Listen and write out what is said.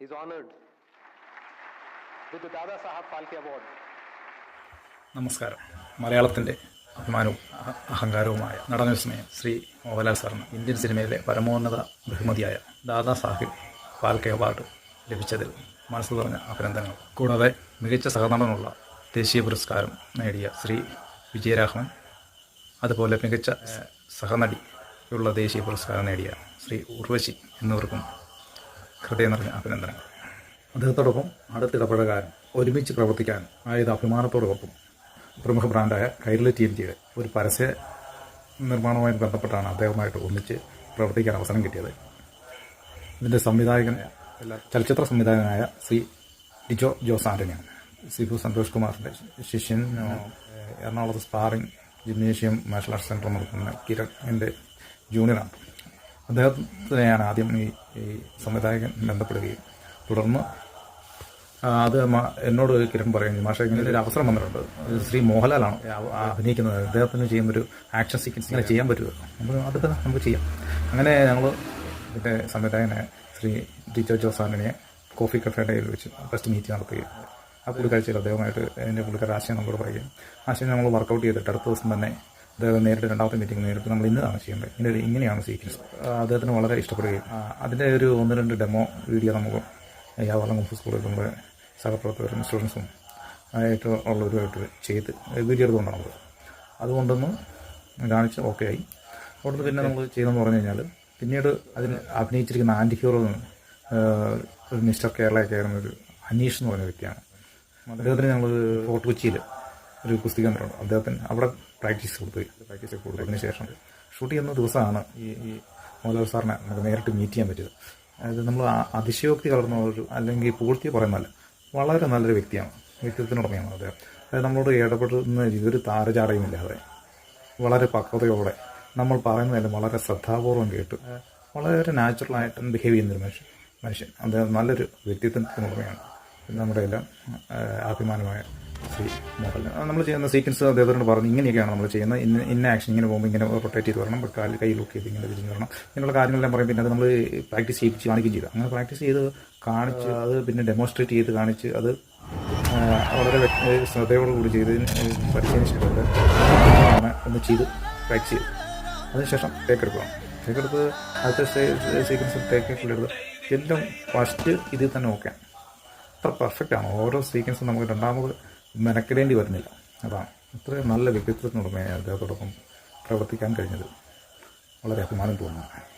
He's honored with the Dada Sahab Phalke Award. നമസ്കാരം മലയാളത്തിന്റെ അഭിമാനവും അഹ- അഹങ്കാരവുമായ നടനവിസ്മയം ശ്രീ മോഹൻലാൽ സാറിന് ഇന്ത്യൻ സിനിമയിലെ പരമോന്നത ബഹുമതിയായ ദാദാ സാഹിബ് ഫാൽക്കെ അവാർഡ് ലഭിച്ചതിൽ മനസ്സ് നിറഞ്ഞ അഭിനന്ദനങ്ങൾ കൂടാതെ മികച്ച സഹനടനുള്ള ദേശീയ പുരസ്കാരം നേടിയ ശ്രീ വിജയരാഘവൻ അതുപോലെ മികച്ച സഹനടിയുള്ള ദേശീയ പുരസ്കാരം നേടിയ ശ്രീ ഉർവശി എന്നിവർക്കും ഹൃദയം നിറഞ്ഞ അഭിനന്ദനങ്ങൾ. അദ്ദേഹത്തോടൊപ്പം അടുത്തിടപഴകാനും ഒരുമിച്ച് പ്രവർത്തിക്കാൻ ആയത് അഭിമാനത്തോടൊപ്പം പ്രമുഖ ബ്രാൻഡായ കൈരളി ടി എൻ ജിയുടെ ഒരു പരസ്യ നിർമ്മാണവുമായി ബന്ധപ്പെട്ടാണ് അദ്ദേഹവുമായിട്ട് ഒന്നിച്ച് പ്രവർത്തിക്കാൻ അവസരം കിട്ടിയത്. ഇതിന്റെ സംവിധായകൻ ചലച്ചിത്ര സംവിധായകനായ ശ്രീ ഡിജോ ജോസ് ആന്റണിയാണ് സിബു സന്തോഷ് കുമാറിന്റെ ശിഷ്യൻ എറണാകുളത്ത് sparring gymnasium martial arts centre നടത്തുന്ന കിരൺ എന്റെ ജൂനിയറാണ്. അദ്ദേഹത്തിനെയാണ് ആദ്യം ഈ ഈ സംവിധായകൻ ബന്ധപ്പെടുകയും തുടർന്ന് അത് എന്നോട് കിരൺ പറയുന്നു മാഷെ ഇങ്ങനെ ഒരു അവസരം വന്നിട്ടുണ്ട്. ശ്രീ മോഹൻലാലാണ് അഭിനയിക്കുന്നത്. അദ്ദേഹത്തിന് ചെയ്യുന്നൊരു ആക്ഷൻ സീക്വൻസ് ഇങ്ങനെ ചെയ്യാൻ പറ്റുമോ? നമ്മൾ അതൊക്കെ നമുക്ക് ചെയ്യാം. അങ്ങനെ ഞങ്ങൾ ഇതിന്റെ സംവിധായകനെ ശ്രീ ടീച്ചർ ജോസ് കോഫി കഫേഡയിൽ വെച്ച് ഫസ്റ്റ് മീറ്റ് നടത്തുകയും ആ കൂടിക്കാഴ്ചയിൽ അദ്ദേഹമായിട്ട് എന്റെ പുള്ളിക്കാർ ആശയം നമ്മളോട് പറയുകയും ആശയം ഞങ്ങൾ വർക്കൗട്ട് ചെയ്തിട്ട് അടുത്ത ദിവസം തന്നെ അദ്ദേഹം നേരിട്ട് രണ്ടാമത്തെ മീറ്റിംഗ് നേരിട്ട് നമ്മൾ ഇന്നതാണ് ചെയ്യേണ്ടത്. ഇങ്ങനെ ഒരു- ഇങ്ങനെയാണ് സീക്വൻസ് അദ്ദേഹത്തിന് വളരെ ഇഷ്ടപ്പെടുകയും അതിന്റെ ഒരു ഒന്ന് രണ്ട് ഡെമോ വീഡിയോ നമുക്ക് യാവളം കുമ്പ് സ്കൂളിൽ നമ്മുടെ സഹപ്രവർത്തകരും സ്റ്റുഡൻസും ആയിട്ട് ഉള്ളവരുമായിട്ട് ചെയ്ത് വീഡിയോ എടുത്തുകൊണ്ടാണ് നമ്മൾ അതുകൊണ്ടൊന്ന് കാണിച്ച് ഓക്കെ ആയി. അവിടുന്ന് പിന്നെ നമ്മൾ ചെയ്തെന്ന് പറഞ്ഞു കഴിഞ്ഞാൽ പിന്നീട് അതിന് അഭിനയിച്ചിരിക്കുന്ന ആന്റി ഹീറോ ഒരു മിസ്റ്റർ കേരളയൊക്കെ ആയിരുന്ന ഒരു അനീഷ് എന്ന് പറഞ്ഞ വ്യക്തിയാണ്. അദ്ദേഹത്തിന് ഞങ്ങൾ ഫോർട്ട് കൊച്ചിയിൽ ഒരു കുസ്തി കേന്ദ്രമുണ്ട് അദ്ദേഹത്തിന് അവിടെ പ്രാക്ടീസ് കൊടുത്തു. പ്രാക്ടീസ് കൊടുത്തതിന് ശേഷം ഷൂട്ട് ചെയ്യുന്ന ദിവസമാണ് ഈ ഈ മോഹൻലാൽ സാറിനെ നമുക്ക് നേരിട്ട് മീറ്റ് ചെയ്യാൻ പറ്റിയത്. അതായത് നമ്മൾ അതിശയോക്തി കലർന്ന ഒരു അല്ലെങ്കിൽ പൂർത്തി പറയുന്നതല്ല വളരെ നല്ലൊരു വ്യക്തിയാണ്. വ്യക്തിത്വത്തിനുടമയാണ് അദ്ദേഹം. അതായത് നമ്മളോട് ഇടപെടുന്ന രീതി ഒരു താരചാടയുമില്ലാതെ വളരെ പക്വതയോടെ നമ്മൾ പറയുന്നതെല്ലാം വളരെ ശ്രദ്ധാപൂർവം കേട്ട് വളരെ നാച്ചുറലായിട്ട് ബിഹേവ് ചെയ്യുന്നൊരു മനുഷ്യൻ മനുഷ്യൻ. അദ്ദേഹം നല്ലൊരു വ്യക്തിത്വത്തിനുടമയാണ്. നമ്മുടെ എല്ലാം അഭിമാനമായ നമ്മൾ ചെയ്യുന്ന സീക്വൻസ് അദ്ദേഹത്തോട് പറഞ്ഞു ഇങ്ങനെയൊക്കെയാണ് നമ്മൾ ചെയ്യുന്നത്. ഇന്ന ഇന്ന ആക്ഷൻ ഇങ്ങനെ പോകുമ്പോൾ ഇങ്ങനെ റൊട്ടേറ്റ് ചെയ്ത് വരണം. കാൽ കൈ ലുക്ക് ചെയ്ത് ഇങ്ങനെ തിരിഞ്ഞ് വരണം. ഇങ്ങനെയുള്ള കാര്യങ്ങളെല്ലാം പറയും. പിന്നെ അത് നമ്മൾ പ്രാക്ടീസ് ചെയ്യിപ്പിച്ച് കാണിക്കുകയും ചെയ്തു. അങ്ങനെ പ്രാക്ടീസ് ചെയ്ത് കാണിച്ച് അത് പിന്നെ ഡെമോൺസ്ട്രേറ്റ് ചെയ്ത് കാണിച്ച് അത് വളരെ ശ്രദ്ധയോടുകൂടി ചെയ്ത് ആണ് ഒന്ന് ചെയ്ത് പ്രാക്ടീസ് ചെയ്തു. അതിനുശേഷം ടേക്ക് എടുക്കണം ടേക്ക് എടുത്ത് അടുത്ത സീക്വൻസ് ടേക്ക് എടുത്ത് എല്ലാം ഫസ്റ്റ് ഇതിൽ തന്നെ നോക്കാം അത്ര പെർഫെക്റ്റ് ആണ്. ഓരോ സീക്വൻസും നമുക്ക് രണ്ടാമത് മെനക്കിടേണ്ടി വരുന്നില്ല. അതാണ് അത്രയും നല്ല വ്യക്തിത്വത്തിനുടമയായി അദ്ദേഹത്തോടൊപ്പം പ്രവർത്തിക്കാൻ കഴിഞ്ഞത് വളരെ അഭിമാനം തോന്നുന്നു.